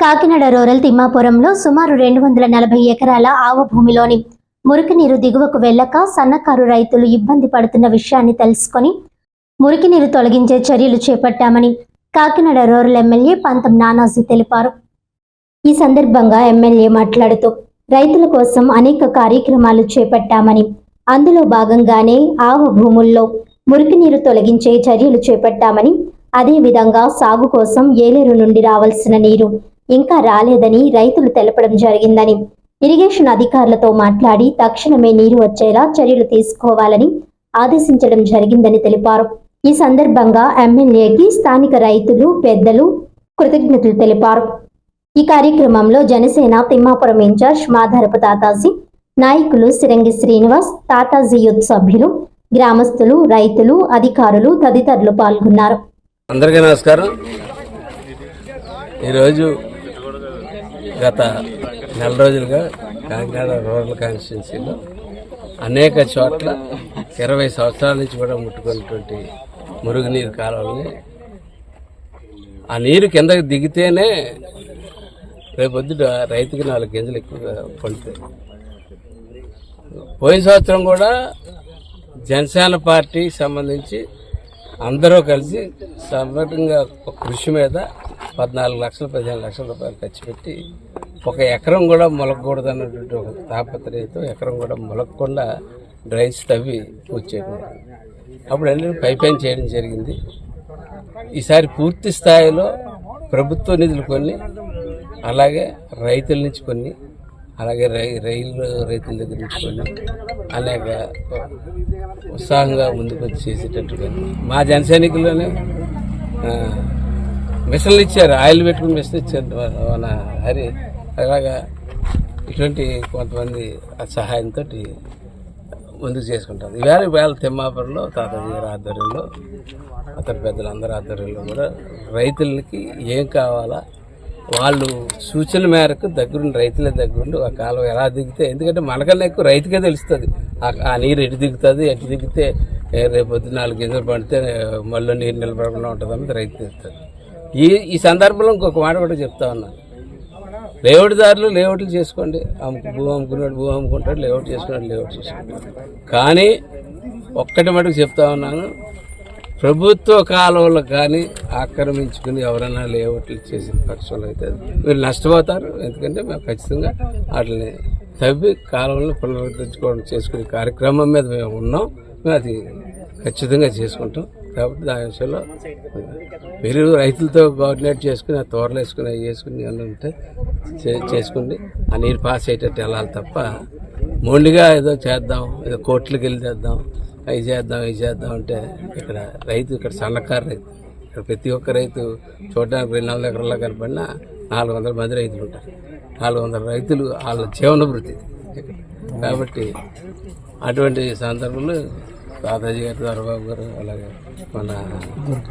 Kakinada rural తిమ్మాపురంలో సుమారు రెండు వందల నలభై ఎకరాల ఆవ భూమిలోని మురికి నీరు దిగువకు వెళ్ళక సన్నకారు రైతులు ఇబ్బంది పడుతున్న విషయాన్ని తెలుసుకొని మురికి నీరు తొలగించే చర్యలు చేపట్టామని కాకినాడ రూరల్ ఎమ్మెల్యే పంతం నానాజీ తెలిపారు. ఈ సందర్భంగా ఎమ్మెల్యే మాట్లాడుతూ రైతుల కోసం అనేక కార్యక్రమాలు చేపట్టామని అందులో భాగంగానే ఆవ భూముల్లో మురికి నీరు తొలగించే చర్యలు చేపట్టామని అదేవిధంగా సాగు కోసం ఏలేరు నుండి రావాల్సిన నీరు ఇంకా రాలేదని రైతులు తెలపడం జరిగిందని ఇరిగేషన్ అధికారులతో మాట్లాడి తక్షణమే నీరు వచ్చేలా చర్యలు తీసుకోవాలని ఆదేశించడం జరిగిందని తెలిపారు. ఈ సందర్భంగా ఎమ్మెల్యేకి స్థానిక రైతులు పెద్దలు కృతజ్ఞతలు తెలిపారు. ఈ కార్యక్రమంలో జనసేన తిమ్మాపురం ఇన్ఛార్జ్ మాధారపు తాతాజీ నాయకులు సిరంగి శ్రీనివాస్ తాతాజీ యూత్ సభ్యులు గ్రామస్తులు రైతులు అధికారులు తదితరులు పాల్గొన్నారు. అందరికీ నమస్కారం. ఈరోజు గత నెల రోజులుగా కాకినాడ రూరల్ కాన్స్టిట్యున్సీలో అనేక చోట్ల ఇరవై సంవత్సరాల నుంచి కూడా ముట్టుకున్నటువంటి మురుగునీరు కాలువల్ని ఆ నీరు కిందకి దిగితేనే రేపొద్దుట రైతుకి నాలుగు గింజలు ఎక్కువగా పండుతాయి. పోయిన సంవత్సరం కూడా జనసేన పార్టీకి సంబంధించి అందరూ కలిసి సమగ్రంగా కృషి మీద పద్నాలుగు లక్షలు పదిహేను లక్షల రూపాయలు ఖర్చు పెట్టి ఒక ఎకరం కూడా మొలకూడదు అన్నటువంటి ఒక తాపత్రయంతో ఎకరం కూడా మొలకకుండా డ్రైన్స్ తవ్వి పూర్తి చేయడం. అప్పుడు అన్ని పైపైన్ చేయడం జరిగింది. ఈసారి పూర్తి స్థాయిలో ప్రభుత్వ నిధులు కొన్ని అలాగే రైతుల నుంచి కొన్ని అలాగే రై రైలు రైతుల దగ్గర నుంచి కొన్ని అనేక ఉత్సాహంగా ముందుకు వచ్చి చేసేటట్టు మా జన సైనికుల్లోనే మిషన్లు ఇచ్చారు. ఆయిల్ పెట్టుకుని మిషన్ ఇచ్చారు మన హరి. అలాగా ఇటువంటి కొంతమంది సహాయంతో ముందుకు చేసుకుంటారు. ఈవేళ వేళ తిమ్మాపురంలో తాతయ్య గారి ఆధ్వర్యంలో అతని పెద్దలందరి ఆధ్వర్యంలో కూడా రైతులకి ఏం కావాలా వాళ్ళు సూచన మేరకు దగ్గరుండి రైతులే దగ్గరుండి ఆ కాలం ఎలా దిగితే ఎందుకంటే మనకన్నా ఎక్కువ రైతుకే తెలుస్తుంది. ఆ- నీరు ఎటు దిగుతుంది ఎటు దిగితే రేపు రేపొద్దు నాలుగు గింజలు పడితే మళ్ళీ నీరు నిలబడకుండా ఉంటుంది అన్నది రైతు తెలుస్తుంది ఈ ఈ సందర్భంలో ఇంకొక మాట కూడా చెప్తా ఉన్నాను లేఅవుట్దారులు లేఅవుట్లు చేసుకోండి. అమ్ముకు భూ అమ్ముకున్నాడు భూ అమ్ముకుంటాడు లేఅవుట్ చేసుకున్నాడు లేఅవుట్ చేసుకుంటాడు కానీ ఒక్కటి మటుకు చెప్తా ఉన్నాను. ప్రభుత్వ కాలువలు కానీ ఆక్రమించుకుని ఎవరైనా లేఅవుట్లు చేసిన పక్షంలో అయితే మీరు నష్టపోతారు. ఎందుకంటే మేము ఖచ్చితంగా వాటిని తవ్వి కాలువలను పునరుద్ధరించుకోవడం చేసుకునే కార్యక్రమం మీద మేము ఉన్నాం. మేము అది ఖచ్చితంగా చేసుకుంటాం. కాబట్టి దాని విషయంలో మీరు రైతులతో కోఆర్డినేట్ చేసుకుని ఆ తోరలు వేసుకుని అవి వేసుకుని అన్నీ ఉంటే చేసుకుని ఆ నీరు పాస్ అయ్యేటట్టు వెళ్ళాలి తప్ప మొండిగా ఏదో చేద్దాం ఏదో కోర్టులకు వెళ్ళి చేద్దాం అవి చేద్దాం ఇవి చేద్దాం అంటే ఇక్కడ రైతు ఇక్కడ సన్నకారు రైతు. ఇక్కడ ప్రతి ఒక్క రైతు చూడడానికి రెండు వందల ఎకరాల్లో కనపడినా నాలుగు వందల మంది రైతులు ఉంటారు. నాలుగు వందల రైతులు వాళ్ళ జీవన వృత్తి. కాబట్టి అటువంటి సందర్భంలో తాతాజీ గారు దొరబాబు గారు అలాగే మన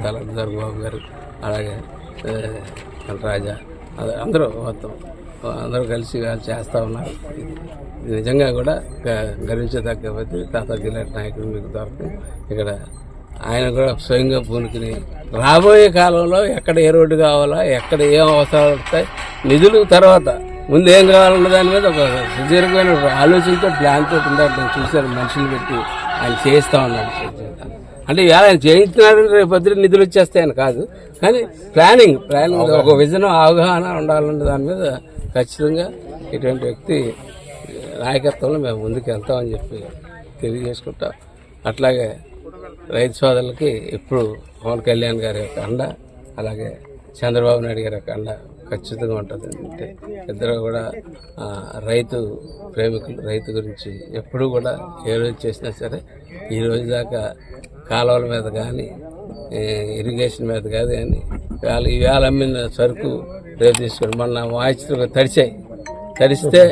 తల దొరబాబు గారు అలాగే రాజా అదే అందరూ మొత్తం అందరూ కలిసి వాళ్ళు చేస్తూ ఉన్నారు. ఇది నిజంగా కూడా గ- గర్వించదగ్గ తాతాజీ లాంటి నాయకుడు మీకు దొరకదు ఇక్కడ ఆయన కూడా స్వయంగా పూనుకుని రాబోయే కాలంలో ఎక్కడ ఏ రోడ్డు కావాలా ఎక్కడ ఏం అవసరాలు వస్తాయి నిధులు తర్వాత ముందు ఏం కావాలన్న దాని మీద ఒక సుదీర్ఘమైన ఆలోచనతో ప్లాన్ తోటి ఉండాలి. నేను చూశాను మనుషులు పెట్టి ఆయన చేయిస్తా ఉన్నాడు. అంటే ఇవాళ ఆయన చేయించినాడు రేపు పొద్దున నిధులు వచ్చేస్తాయని కాదు. కానీ ప్లానింగ్ ప్లానింగ్ ఒక విజన్ అవగాహన ఉండాలంటే దాని మీద ఖచ్చితంగా ఇటువంటి వ్యక్తి నాయకత్వంలో మేము ముందుకు వెళ్తామని చెప్పి తెలియజేసుకుంటాం. అట్లాగే రైతు సోదరులకి ఇప్పుడు పవన్ కళ్యాణ్ గారి యొక్క అండ అలాగే చంద్రబాబు నాయుడు గారి యొక్క అండ ఖచ్చితంగా ఉంటుంది. అంటే ఇద్దరు కూడా రైతు ప్రేమికులు రైతు గురించి ఎప్పుడూ కూడా ఏ రోజు చేసినా సరే ఈ రోజు దాకా కాలువల మీద కానీ ఇరిగేషన్ మీద కాదు కానీ ఇవాళ ఇవాళ అమ్మిన సరుకు రేపు తీసుకుని మొన్న వాయిస్ తడిచాయి. తడిస్తే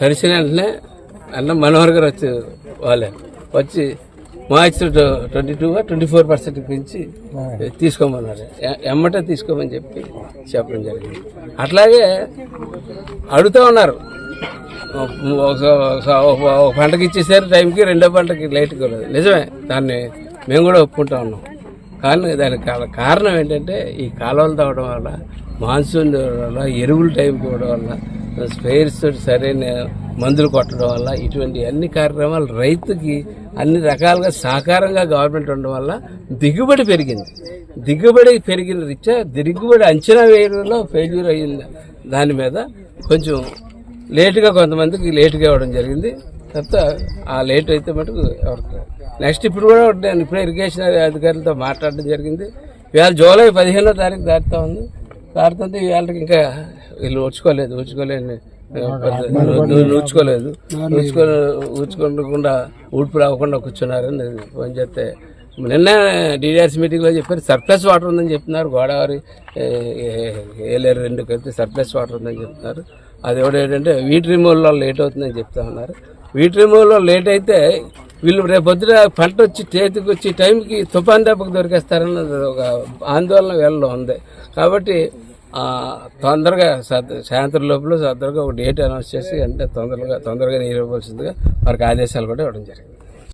తడిసిన వెంటనే అన్న మనోహర్ గారు వచ్చి వాళ్ళే వచ్చి moisture twenty two twenty four percent పెంచి తీసుకోమన్నారు. ఎమ్మటే తీసుకోమని చెప్పి చెప్పడం జరిగింది. అట్లాగే అడుగుతూ ఉన్నారు. ఒక పంటకి ఇచ్చేసారు టైంకి రెండో పంటకి లేట్గా లేదు. నిజమే దాన్ని మేము కూడా ఒప్పుకుంటా ఉన్నాం. కానీ దానికి కారణం ఏంటంటే ఈ కాలువలు తవ్వడం వల్ల మాన్సూన్ వల్ల ఎరువుల టైంకి ఇవ్వడం వల్ల స్పేర్స్ తోటి సరైన మందులు కొట్టడం వల్ల ఇటువంటి అన్ని కార్యక్రమాలు రైతుకి అన్ని రకాలుగా సహకారంగా గవర్నమెంట్ ఉండడం వల్ల దిగుబడి పెరిగింది. దిగుబడి పెరిగిన రీత్యా దిగుబడి అంచనా వేయడంలో ఫెయిల్యూర్ అయ్యింది దాని మీద కొంచెం లేటుగా కొంతమందికి లేటుగా ఇవ్వడం జరిగింది. తర్వాత ఆ లేట్ అయితే మటుకు ఎవరికి నెక్స్ట్ ఇప్పుడు కూడా నేను ఇప్పుడే ఇరిగేషన్ అధికారులతో మాట్లాడడం జరిగింది. ఇవాళ జూలై పదిహేనో తారీఖు దాటుతా ఉంది. దాటుతుంటే ఇవాళకి ఇంకా వీళ్ళు ఊడ్చుకోలేదు ఊడ్చుకోలేని ఊడ్చుకోలేదు ఊడ్చుకో ఊడ్చుకోకుండా ఊడ్పు రాకుండా కూర్చున్నారని ఫోన్ చేస్తే. నిన్న డీడీఆర్సీ మీటింగ్లో చెప్పారు సర్ప్లస్ వాటర్ ఉందని చెప్తున్నారు. గోదావరి ఏలేరు రెండు కలిపి సర్ప్లస్ వాటర్ ఉందని చెప్తున్నారు. అది కూడా ఏంటంటే వీట్ రిమూవల్లో లేట్ అవుతుందని చెప్తా ఉన్నారు. వీట్ రిమూవల్లో లేట్ అయితే వీళ్ళు రేపు పొద్దున పంట వచ్చి చేతికి వచ్చి టైంకి తుఫాన్ దెబ్బకు దొరికేస్తారన్నది ఒక ఆందోళన వీళ్ళలో ఉంది. కాబట్టి తొందరగా సాయంత్రం లోపల తొందరగా ఒక డేట్ అనౌన్స్ చేసి అంటే తొందరగా తొందరగా నీరు ఇవ్వాల్సిందిగా వారికి ఆదేశాలు కూడా ఇవ్వడం జరిగింది.